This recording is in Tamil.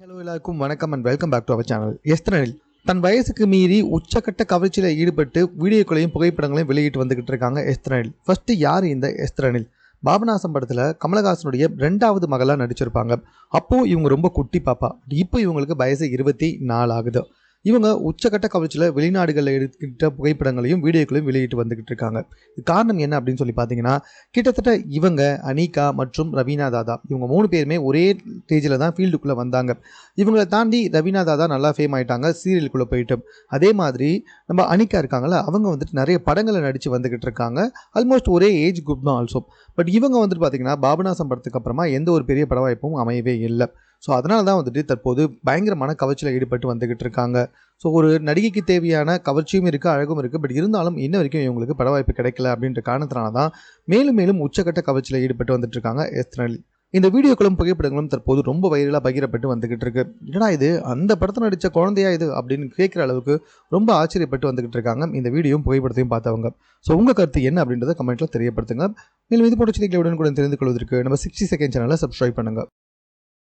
ஹலோ எல்லாருக்கும் வணக்கம் and welcome back to our channel எஸ்தனில் தன் வயசுக்கு மீறி உச்சக்கட்ட கவர்ச்சியில் ஈடுபட்டு வீடியோக்களையும் புகைப்படங்களையும் வெளியிட்டு வந்துகிட்டு இருக்காங்க எஸ்தனில் ஃபர்ஸ்ட் யார் இந்த எஸ்தனில் பாபநாசம் படத்தில் கமலஹாசனுடைய ரெண்டாவது மகளாக நடிச்சிருப்பாங்க. அப்போது இவங்க ரொம்ப குட்டி பாப்பா. இப்போ இவங்களுக்கு வயசு இருபத்தி நாலு ஆகுது. இவங்க உச்சக்கட்ட கவர்ச்சியில் வெளிநாடுகளில் எடுத்துக்கிட்ட புகைப்படங்களையும் வீடியோக்களையும் வெளியிட்டு வந்துகிட்டு இருக்காங்க. காரணம் என்ன அப்படின்னு சொல்லி பார்த்தீங்கன்னா கிட்டத்தட்ட இவங்க அனிகா மற்றும் ரவீனா தாதா இவங்க மூணு பேருமே ஒரே ஸ்டேஜில் தான் ஃபீல்டுக்குள்ளே வந்தாங்க. இவங்களை தாண்டி ரவீனா தாதா நல்லா ஃபேம் ஆயிட்டாங்க சீரியலுக்குள்ளே போயிட்டு. அதே மாதிரி நம்ம அனிகா இருக்காங்கல்ல அவங்க வந்துட்டு நிறைய படங்களை நடித்து வந்துக்கிட்டு இருக்காங்க. ஆல்மோஸ்ட் ஒரே ஏஜ் குரூப் தான் ஆல்சோ பட் இவங்க வந்துட்டு பார்த்தீங்கன்னா பாபநாசம் படத்துக்கு அப்புறமா எந்த ஒரு பெரிய பட வாய்ப்பும் அமையவே இல்லை. ஸோ அதனால தான் வந்துட்டு தற்போது பயங்கரமான கவர்ச்சியில் ஈடுபட்டு வந்துக்கிட்டு இருக்காங்க. ஸோ ஒரு நடிகைக்கு தேவையான கவர்ச்சியும் இருக்குது அழகும் இருக்குது பட் இருந்தாலும் இன்ன வரைக்கும் இவங்களுக்கு பட வாய்ப்பு கிடைக்கல அப்படின்ற காரணத்தினால தான் மேலும் மேலும் உச்சக்கட்ட கவர்ச்சியில் ஈடுபட்டு வந்துட்டு இருக்காங்க எஸ்தனலி இந்த வீடியோக்களும் புகைப்படங்களும் தற்போது ரொம்ப வைரலாக பகிரப்பட்டு வந்துகிட்டு இருக்கு. என்னடா இது? அந்த படத்தில் நடித்த குழந்தையா இது? அப்படின்னு கேட்குற அளவுக்கு ரொம்ப ஆச்சரியப்பட்டு வந்துகிட்டு இருக்காங்க இந்த வீடியோவும் புகைப்படத்தையும் பார்த்தவங்க. ஸோ உங்கள் கருத்து என்ன அப்படின்றத கமெண்ட்டில் தெரியப்படுத்துங்க. மேலும் இது போன்ற செய்திகளை உடனுக்குடன் தெரிந்து கொள்வதற்கு நம்ம சிக்ஸ்டி செகண்ட் சேனலை சப்ஸ்கிரைப் பண்ணுங்கள்